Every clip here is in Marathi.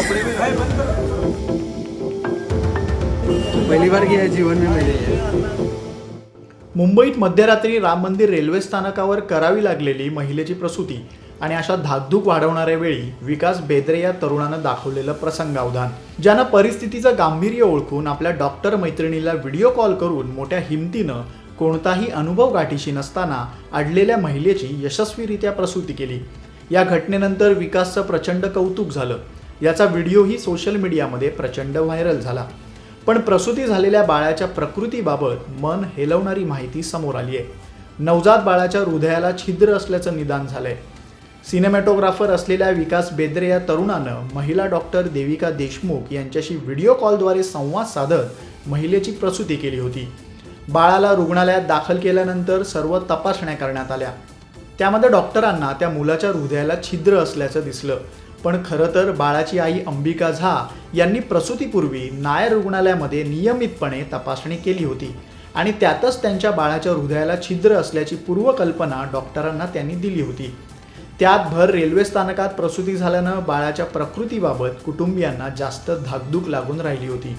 कपड़े में पहली बार किया जीवन में मैंने ये मुंबईत मध्यरात्री राम मंदिर रेल्वे स्थानकावर करावी लागलेली महिलेची प्रसूती आणि अशा धाकधूक वाढवणाऱ्या वेळी विकास बेदरे या तरुणानं दाखवलेलं प्रसंगावधान ज्यानं परिस्थितीचं गांभीर्य ओळखून आपल्या डॉक्टर मैत्रिणीला व्हिडिओ कॉल करून मोठ्या हिमतीनं कोणताही अनुभव गाठीशी नसताना अडलेल्या महिलेची यशस्वीरित्या प्रसूती केली. या घटनेनंतर विकासचं प्रचंड कौतुक झालं. याचा व्हिडिओही सोशल मीडियामध्ये प्रचंड व्हायरल झाला. पण प्रसूती झालेल्या बाळाच्या प्रकृतीबाबत मन हेलवणारी माहिती समोर आली आहे. नवजात बाळाच्या हृदयाला छिद्र असल्याचं निदान झालंय. सिनेमॅटोग्राफर असलेल्या विकास बेद्रे या तरुणानं महिला डॉक्टर देविका देशमुख यांच्याशी व्हिडिओ कॉलद्वारे संवाद साधत महिलेची प्रसूती केली होती. बाळाला रुग्णालयात दाखल केल्यानंतर सर्व तपासण्या करण्यात आल्या. त्यामध्ये डॉक्टरांना त्या मुलाच्या हृदयाला छिद्र असल्याचं दिसलं. पण खरं तर बाळाची आई अंबिका झा यांनी प्रसूतीपूर्वी नायर रुग्णालयामध्ये नियमितपणे तपासणी केली होती. आणि त्यातच त्यांच्या बाळाच्या हृदयाला छिद्र असल्याची पूर्वकल्पना डॉक्टरांना त्यांनी दिली होती. त्यात भर रेल्वे स्थानकात प्रसूती झाल्यानं बाळाच्या प्रकृतीबाबत कुटुंबियांना जास्त धाकधूक लागून राहिली होती.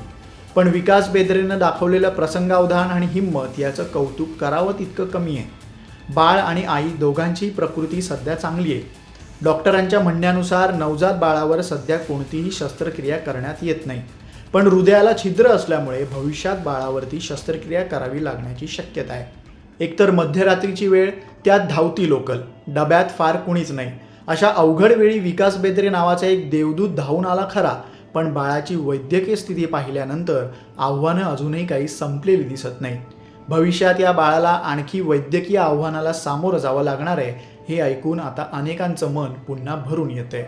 पण विकास बेदरेनं दाखवलेलं प्रसंगावधान आणि हिंमत याचं कौतुक करावं तितकं कमी आहे. बाळ आणि आई दोघांची प्रकृती सध्या चांगली आहे. डॉक्टरांच्या म्हणण्यानुसार नवजात बाळावर सध्या कोणतीही शस्त्रक्रिया करण्यात येत नाही. पण हृदयाला छिद्र असल्यामुळे भविष्यात बाळावरती शस्त्रक्रिया करावी लागण्याची शक्यता आहे. एकतर मध्यरात्रीची वेळ त्यात धावती लोकल डब्यात फार कुणीच नाही. अशा अवघड वेळी विकास बेदरे नावाचा एक देवदूत धावून आला खरा पण बाळाची वैद्यकीय स्थिती पाहिल्यानंतर आव्हानं अजूनही काही संपलेली दिसत नाहीत. भविष्यात या बाळाला आणखी वैद्यकीय आव्हानाला सामोरं जावं लागणार आहे हे ऐकून आता अनेकांचं मन पुन्हा भरून येते